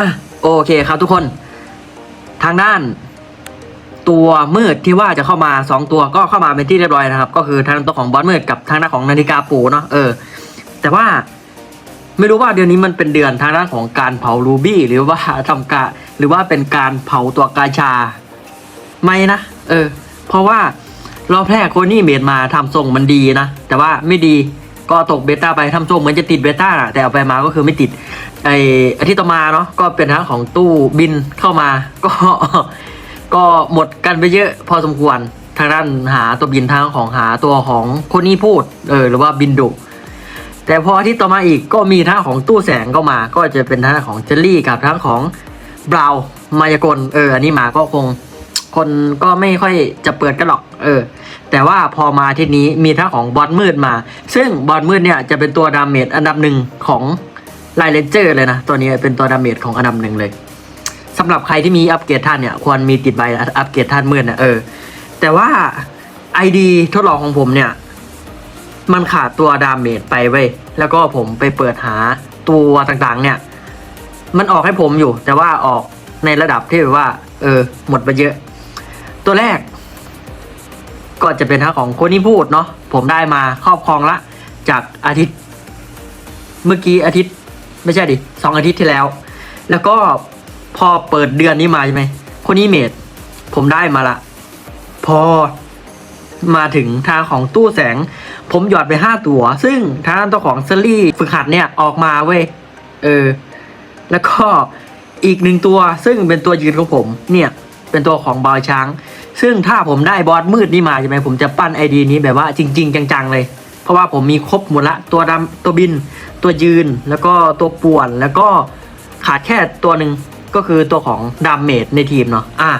อะโอเคครับทุกคน ทางด้าน ตัวมืดที่ว่าจะเข้ามาสองตัวก็เข้ามาเป็นที่เรียบร้อยนะครับ ก็คือทางตัวของบอสมืดกับทางด้านของนาฬิกาปูเนาะเออ แต่ว่าไม่รู้ว่าเดือนนี้มันเป็นเดือนทางด้านของการเผารูบี้หรือว่าทำกาหรือว่าเป็นการเผาตัวกาชาไม่นะเออ เพราะว่ารอบแรกโคนี่เมดมาทำทรงมันดีนะแต่ว่าไม่ดี ก็ตกเบต้าไปทำทรงเหมือนจะติดเบต้าน่ะแต่เอาไปมาก็คือไม่ติดไออาทิตย์ต่อมาเนาะก็เป็นทางของตู้บินเข้ามา ก็ก็หมดกันไปเยอะพอสมควรทางด้านหาตัวบินทางของหาตัวของคนนี้พูดเออหรือว่าบินดุแต่พออาทิตย์ต่อมาอีกก็มีทั้งของตู้แสงก็มา ก็จะเป็นทั้งของเจลลี่กับทั้งของบราวน์มายากลเอออันนี้มาก็คง คนก็ไม่ค่อยจะเปิดกันหรอก เออ แต่ว่าพอมาที่นี้มีทั้งของบอลมืดมา ซึ่งบอลมืดเนี่ยจะเป็นตัวดาเมจอันดับหนึ่งของไลเลนเจอร์เลยนะ ตัวนี้เป็นตัวดาเมจของอันดับหนึ่งเลยสำหรับใครที่มีอัปเกรดท่านเนี่ย ควรมีติดใบอัปเกรดท่านมืดเนี่ยเออ แต่ว่า ID ทดลองของผมเนี่ย มันขาดตัวดาเมจไปเว้ย แล้วก็ผมไปเปิดหาตัวต่างๆ เนี่ย มันออกให้ผมอยู่ แต่ว่าออกในระดับที่แบบว่า เออ หมดไปเยอะ ตัวแรก ก็จะเป็นทาของคนที่พูดเนาะผมได้มาครอบครองละ จากอาทิตย์ เมื่อกี้อาทิตย์ ไม่ใช่ดิสองอาทิตย์ที่แล้ว แล้วก็พอเปิดเดือนนี้มาใช่ไหมคนนี้เมดผมได้มาละ พอมาถึงทางของตู้แสง ผมหยอดไปห้าตัว ซึ่งทางตัวของเซรี่ฝึกหัดเนี่ยออกมาเว้ยเออ แล้วก็ อีกหนึ่งตัวซึ่งเป็นตัวยืนของผมเนี่ยเป็นตัวของบาวช้าง ซึ่งถ้าผมได้บอสมืดนี่มาใช่ไหมผมจะปั้นไอดีนี้แบบว่าจริง ๆ จังๆเลย เพราะว่าผมมีครบหมดละตัวดำตัวบิน ตัวยืนแล้วก็ตัวป่วนแล้วก็ขาดแค่ตัวหนึ่งก็คือตัวของดามเมจในทีมเนาะอะ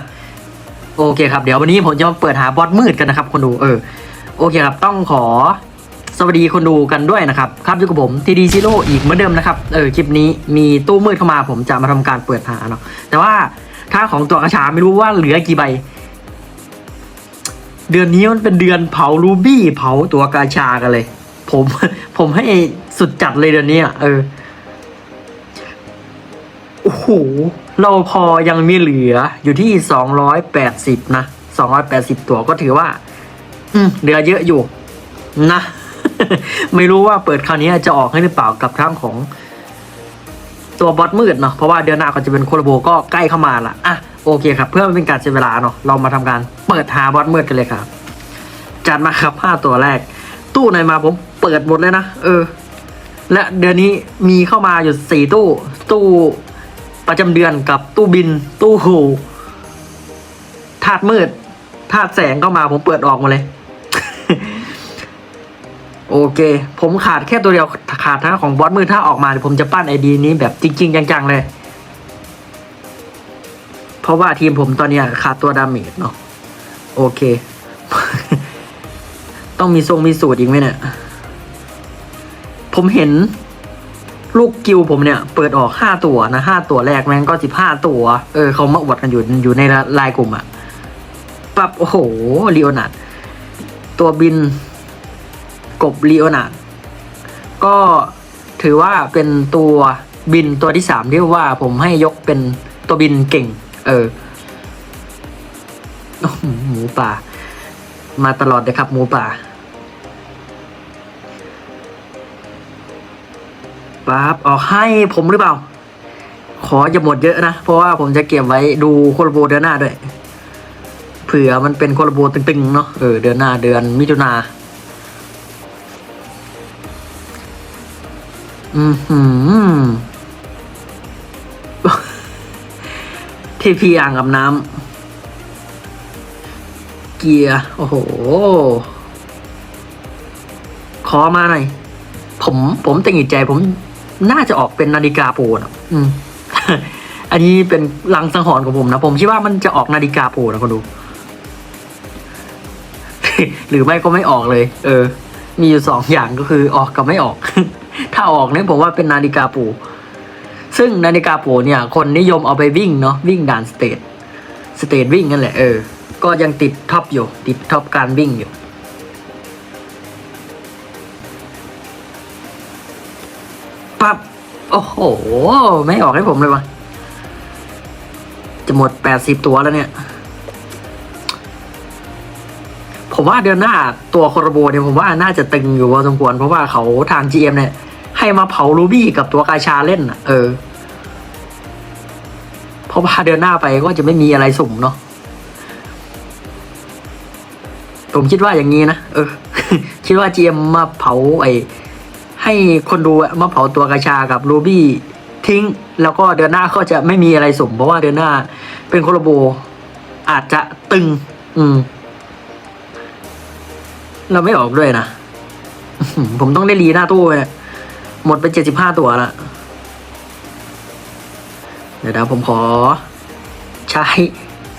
โอเคครับเดี๋ยววันนี้ผมจะมาเปิดหาบอสมืดกันนะครับคนดูเออโอเคครับต้องขอ สวัสดีคนดูกันด้วยนะครับ ครับอยู่กับผมทีดีซีโร่อีกเหมือนเดิมนะครับ เออคลิปนี้มีตู้มืดเข้ามาผมจะมาทำการเปิดหาเนาะ แต่ว่าถ้าของตัวกระชาไม่รู้ว่าเหลือกี่ใบ เดือนนี้มันเป็นเดือนเผารูบี้เผาตัวกาชากันเลย ผมผมให้สุดจัดเลยเดือนนี้อะเออ โอ้โห เราพอยังมีเหลืออยู่ที่สองร้อยแปดสิบนะสองร้อยแปดสิบตัวก็ถือว่า อืมเหลือเยอะอยู่ นะ ไม่รู้ว่าเปิดคราวนี้จะออกให้หรือเปล่ากับทั้งของตัวบอสมืดเนาะเพราะว่าเดือนหน้าก็จะเป็นโคลโบก็ใกล้เข้ามาละอะโอเคครับ เพื่อไม่เป็นการเสียเวลาเนาะเรามาทำการเปิดหาบอสมืดกันเลยครับ จัดมาครับห้าตัวแรก ตู้ไหนมาผมเปิดหมดเลยนะเออ และเดือนนี้มีเข้ามาอยู่สี่ตู้ ตู้ประจำเดือนกับตู้บิน ตู้หูธาตุมืดธาตุแสงเข้ามาผมเปิดออกหมาเลย โอเค ผมขาดแค่ตัวเดียวขาดทั้งของบอสมือถ้าออกมาเดี๋ยวผมจะปั้นไอดีนี้แบบจริง ๆ จังๆเลย เพราะว่าทีมผมตอนนี้ขาดตัวดาเมจเนาะโอเค ต้องมีทรงมีสูตรอีกไหมเนี่ย ผมเห็นลูกกิวผมเนี่ย เปิดออกห้าตัวนะห้าตัวแรกแม่งก็สิบห้าตัว เออเขามาอวดกันอยู่อยู่ในลน์กลุ่มอะปับโอ้โหลีโอนาร์ดตัวบิน กบลีโอนาดก็ถือว่าเป็นตัวบินตัวที่สามที่ว่าผมให้ยกเป็นตัวบินเก่ง เออหมูป่า มาตลอดเลยครับ หมูป่าปั๊บออกให้ผมหรือเปล่า ขออย่าหมดเยอะนะ เพราะว่าผมจะเก็บไว้ดูโคลาโบเดือนหน้าด้วย เผื่อมันเป็นโคลาโบตึงๆ เนาะเออเดือนหน้าเดือนมิถุนา อืมหืมทีพีอ่างกับน้ำเกียร์โอ้โห ขอมาหน่อย ผม ผมตังหิดใจ ผมน่าจะออกเป็นนาฬิกาปูนะอืม อันนี้เป็นลังสังหรณ์ของผมนะ ผมคิดว่ามันจะออกนาฬิกาโปูนะคนดู หรือไม่ก็ไม่ออกเลย เออ มีอยู่สองอย่างก็คือออกกับไม่ออก ถ้าออกเนี่ยผมว่าเป็นนาฬิกาปู ซึ่งนาฬิกาปูเนี่ย คนนิยมเอาไปวิ่งเนาะวิ่งด่านสเตทสเตทวิ่งนั่นแหละเออ ก็ยังติดท็อปอยู่ ติดท็อปการวิ่งอยู่ปั๊บโอ้โห ไม่ออกให้ผมเลยวะจะหมดแปดสิบตัวแล้วเนี่ย ผมว่าเดือนหน้าตัวโคโรโบเนี่ยผมว่าน่าจะตึงอยู่พอสมควรเพราะว่าเขาทาง GM เนี่ย ให้มาเผารูบี้กับตัวกาชาเล่นน่ะ เออเพราะว่าเดือนหน้าไปก็จะไม่มีอะไรสุ่มเนาะผมคิดว่าอย่างนี้นะเออ คิดว่า GM มมาเผาไอ้ให้คนดูอะมาเผาตัวกาชากับรูบี้ทิ้ง แล้วก็เดือนหน้าก็จะไม่มีอะไรสุ่มเพราะว่าเดือนหน้า เป็นโคโรโบ อาจจะตึง อืม เราไม่ออกด้วยนะผมต้องได้รีหน้าตู้เลย หมดไปเจ็ดสิบห้าตัวละเดี๋ยวนะผมขอ ใช้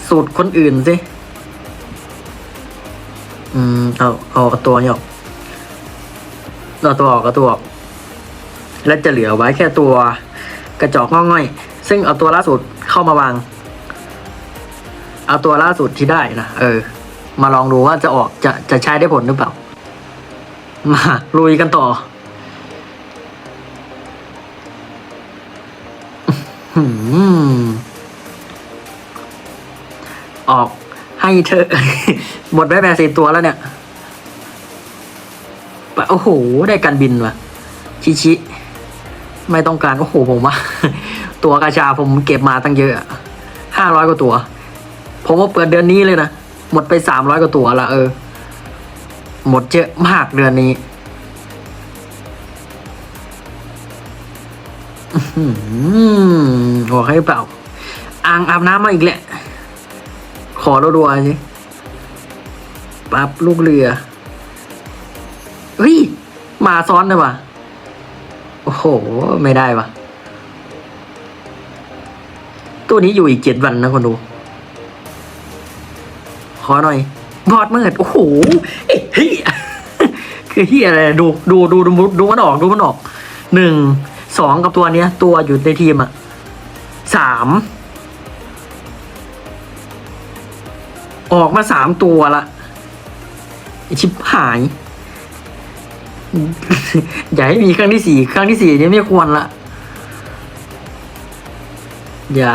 สูตรคนอื่นสิ อืม เอาเอาเอาตัวนี้ออกเอาตัวออกเอาตัวออก แล้วจะเหลือไว้แค่ตัวกระจอกงอกง่อยซึ่งเอาตัวล่าสุดเข้ามาวาง เอาตัวล่าสุดที่ได้นะ เออ มาลองดูว่าจะออกจะจะใช้ได้ผลหรือเปล่า มาลุยกันต่อ ออกให้เธอ หมดไปแปดสิบตัวแล้วเนี่ย โอ้โห ได้การบินว่ะ ชิชิ ไม่ต้องการ โอ้โห ผมว่า ตัวกาชาผมเก็บมาตั้งเยอะห้าร้อยกว่าตัว ผมว่าเปิดเดือนนี้เลยนะ หมดไปสามร้อยกว่าตัวละเออ หมดเยอะมากเดือนนี้ หือบอกให้เปล่าอ่างอาบน้ำมาอีกแหละ ขอรัวๆสิปั๊บลูกเรือเฮ้ยมาซ้อนเลยว่ะ โอ้โห ไม่ได้ว่ะ ตัวนี้อยู่อีกเจ็ดวันนะคนดู ขอหน่อย บอดเมิดโอ้โหเฮ้ยคือที่อะไร ดู ดู ดู ดูดูมันออก ดูมันออก หนึ่ง สองกับตัวเนี้ย ตัวอยู่ในทีมอะสามออกมาสามตัวละชิบหาย อย่าให้มีครั้งที่สี่ครั้งที่สี่นี่ไม่ควรละ อย่า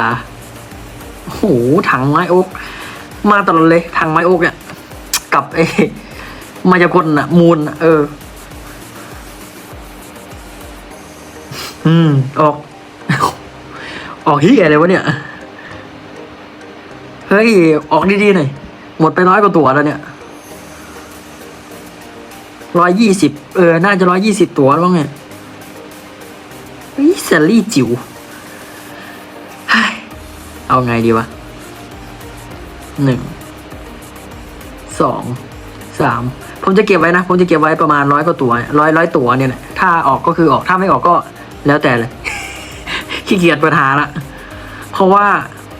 โอ้โหถังไม้อกมาตลอดเลยถังไม้อกเนี่ยกับไอ้มายากลน่ะมูลเออ อืม ออก ออกฮียอะไรวะเนี่ย เฮ้ย ออกดีๆหน่อย หมดไปร้อยกว่าตัวแล้วเนี่ยร้อยยี่สิบเออ น่าจะร้อยยี่สิบตัวแล้วมั้งเฮ้ยแซลลี่จิ๋วเฮ้ยเอาไงดีวะหนึ่งสองสามผมจะเก็บไว้นะ ผมจะเก็บไว้ประมาณร้อยกว่าตัวร้อยร้อยตัวเนี่ยแหละถ้าออกก็คือออกถ้าไม่ออกก็ แล้วแต่เลยขี้เกียจปัญหาละเพราะว่า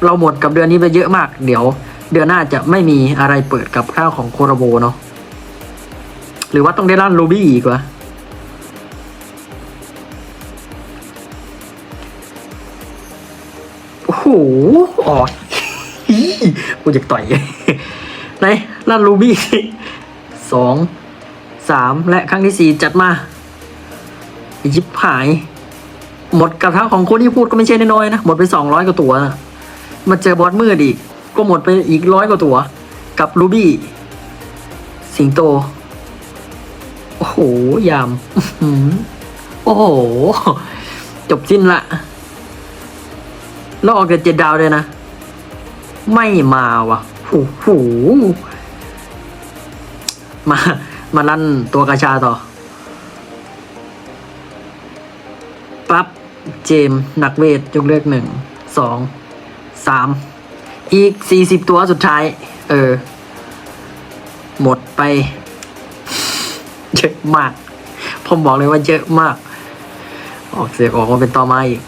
เราหมดกับเดือนนี้ไปเยอะมาก เดี๋ยว เดือนหน้าจะไม่มีอะไรเปิดกับข้าวของโคโรโบเนาะหรือว่าต้องได้ร้านโรบี้อีกวะโอ้โหออกอีกูจะต่อยไหนลั่นรูบี้สองสามและครั้งที่สี่จัดมายิบหาย หมดกระทะของคนที่พูดก็ไม่ใช่น้อยๆนะ หมดไปสองร้อยกว่าตัวนะมาเจอบอสมืดอีก ก็หมดไปอีกร้อยกว่าตัว กับรูบี้ สิงโต โอ้โห ยามโอ้โห จบสิ้นละแล้วออกจากเจ็ดดาวเลยนะ ไม่มาวะ่ะหูหูมา มาลั่นตัวกระชาต่อ เจมส์นักเวทยกเลิกหนึ่งสองสามอีกสี่สิบตัวสุดท้าย เออ หมดไป เยอะมาก ผมบอกเลยว่าเยอะมาก ออกเสียงออกมาเป็นต่อมาอีก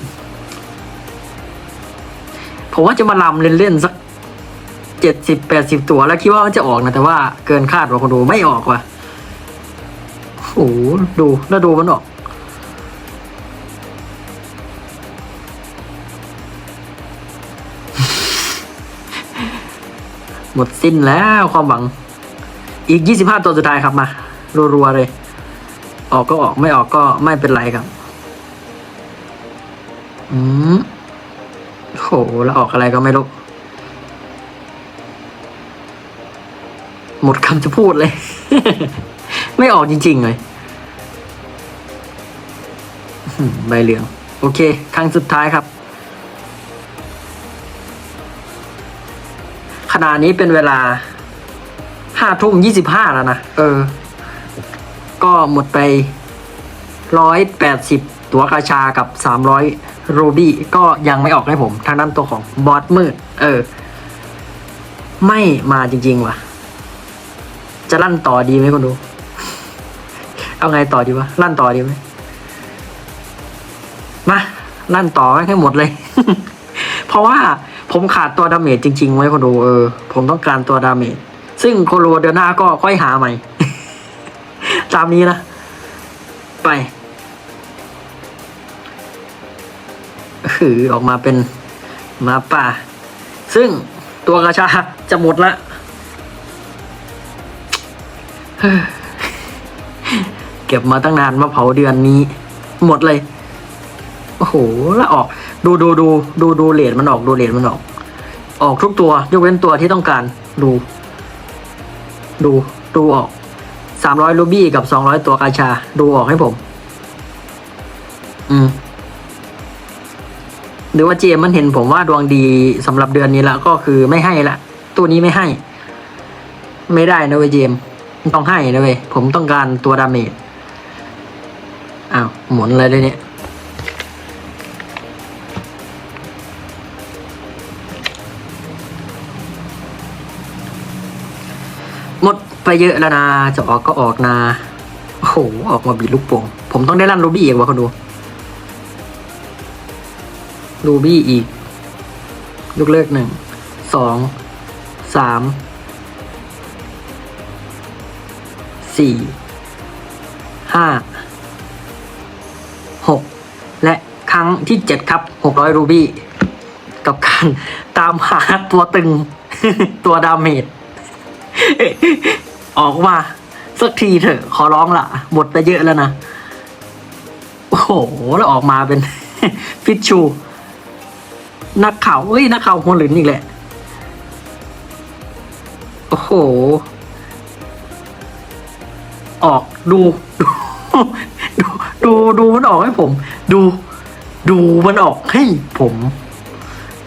ผมว่าจะมาลำเล่นๆสักเจ็ดสิบแปดสิบตัวแล้วคิดว่ามันจะออกนะ แต่ว่าเกินคาดว่าคนดูไม่ออกว่ะโอ้โหดูแล้วดูมันออก หมดสิ้นแล้วความหวัง อีก 25 ตัวสุดท้ายครับมา รัวๆเลย ออกก็ออกไม่ออกก็ไม่เป็นไรครับ อืมโหแล้วออกอะไรก็ไม่รู้ หมดคำจะพูดเลย ไม่ออกจริง ๆ เลยใบเหลือง โอเค ครั้งสุดท้ายครับ ณะนี้เป็นเวลาห้าทุ่มยี่สิบห้าแล้วนะ เออ ก็หมดไปร้อยแปดสิบตัวกาชากับสามร้อยรูบี้ก็ยังไม่ออกให้ผม ทางด้านตัวของบอสมืด เออ ไม่มาจริง ๆ ว่ะ จะลั่นต่อดีไหมคนดู เอาไงต่อดีวะ ลั่นต่อดีไหมมาลั่นต่อให้หมดเลย เพราะว่า ผมขาดตัวดาเมจจริงๆไว้คนดูเออ ผมต้องการตัวดาเมจซึ่งโคโรเดือนหน้าก็ค่อยหาใหม่ ตามนี้นะ ไปคือออกมาเป็นมาป่า ซึ่งตัวกระชาจะหมดละเฮ้ยเก็บมาตั้งนานมาเผาเดือนนี้ หมดเลย โอ้โห แล้วออก ดูดูดูดูดูเลดมันออกดูเลดมันออก ออกทุกตัวยกเว้นตัวที่ต้องการดู ดูดูออกสามร้อยลูบี้กับสองร้อยตัวกาชา ดูออกให้ผม อืมหรือว่าเจมมันเห็นผมว่าดวงดีสำหรับเดือนนี้ละก็คือไม่ให้ละตัวนี้ไม่ให้ ไม่ได้นะเว้ยเจมต้องให้นะเว้ยผมต้องการตัวดาเมจอ้าวหมุนอะไรเลยเนี่ย ไปเยอะแล้วนะ จะออกก็ออกนะ โอ้โห ออกมาบีลูกโป่งผมต้องได้ลั่นรูบี้อีกวะคนดูรูบี้อีก ยกเลิกหนึ่ง สอง สาม สี่ ห้า หก และครั้งที่เจ็ดครับ หกร้อยรูบี้ กับการตามหาตัวตึง ตัวดาเมจ ออกมาสักทีเถอะ ขอร้องละหมดไปเยอะแล้วนะ โอ้โห แล้วออกมาเป็น ฟิชชู นักข่าวเอ้ย นักข่าวหัวหลินอีกแหละ โอ้โห ออกดูดู ดูดูมันออกให้ผม ดู ดูมันออกให้ผม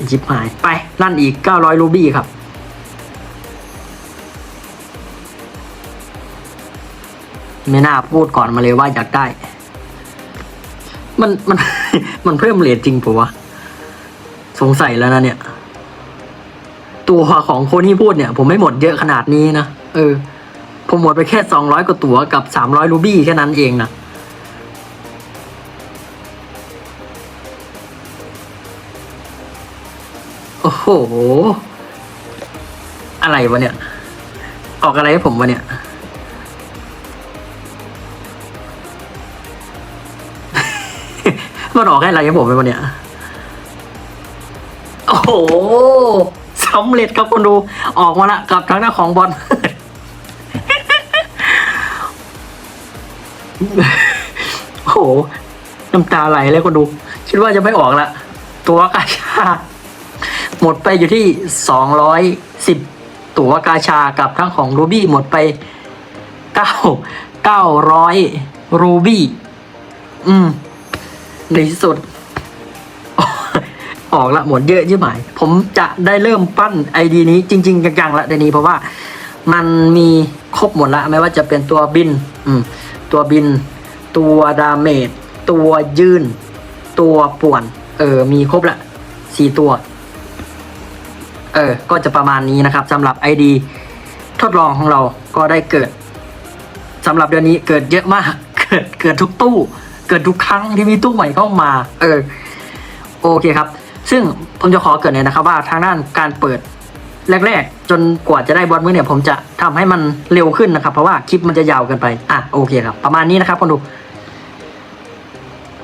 จิบหายไปลั่นอีกเก้าร้อยรูบี้ครับ ไม่น่าพูดก่อนมาเลยว่าอยากได้ มันมัน มันเพิ่มเลทจริงปะวะ สงสัยแล้วนะเนี่ย ตัวของคนที่พูดเนี่ย ผมไม่หมดเยอะขนาดนี้นะ เออ ผมหมดไปแค่สองร้อยกว่าตัวกับสามร้อยรูบี้แค่นั้นเองนะโอ้โห อะไรวะเนี่ย ออกอะไรให้ผมวะเนี่ย มันออกให้อะไรให้ผมไปวะเนี่ยโอ้โหสำเร็จครับคนดูออกมาละกับทางหน้าของบอลโอ้โหน้ำตาไหลเลยคนดู คิดว่าจะไม่ออกละตัวกาชา หมดไปอยู่ที่สองร้อยสิบตัวกาชากับทั้งของรูบี้หมดไปเก้าเก้าร้อยรูบี้อืม ในที่สุด ออกละหมดเยอะยิ่ไหมผมจะได้เริ่มปั้นไอดีนี้จริง ๆจังๆละในนี้เพราะว่ามันมีครบหมดละไม่ว่าจะเป็นตัวบินอืตัวบิน ตัวดาเมจตัวยืน ตัวป่วน เออ มีครบละสี่ตัว เออ ก็จะประมาณนี้นะครับสำหรับ ID ทดลองของเราก็ได้เกิดสำหรับเดือนนี้เกิดเยอะมาก เกิดเกิดทุกตู้ เกิดทุกครั้งที่มีตู้ใหม่เข้ามา เออ โอเคครับ ซึ่งผมจะขอเกิดเลยนะครับว่าทางด้านการเปิดแรกๆ จนกว่าจะได้บอลมือเนี่ย ผมจะทำให้มันเร็วขึ้นนะครับ เพราะว่าคลิปมันจะยาวเกินไป อะโอเคครับ ประมาณนี้นะครับคนดู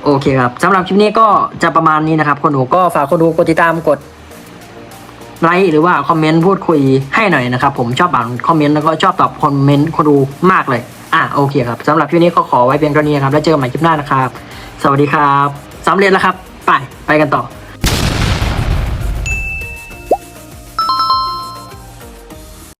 โอเคครับสำหรับคลิปนี้ก็จะประมาณนี้นะครับคนดูก็ฝากคนดูกดติดตามกดไลค์หรือว่าคอมเมนต์พูดคุยให้หน่อยนะครับ ผมชอบอ่านคอมเมนต์แล้วก็ชอบตอบคอมเมนต์คนดูมากเลย อะโอเคครับสำหรับคลิปนี้ก็ขอไว้เพียงเท่านี้ครับแล้วเจอกันใหม่คลิปหน้านะครับ สวัสดีครับสำเร็จแล้วครับ ไปไปกันต่อ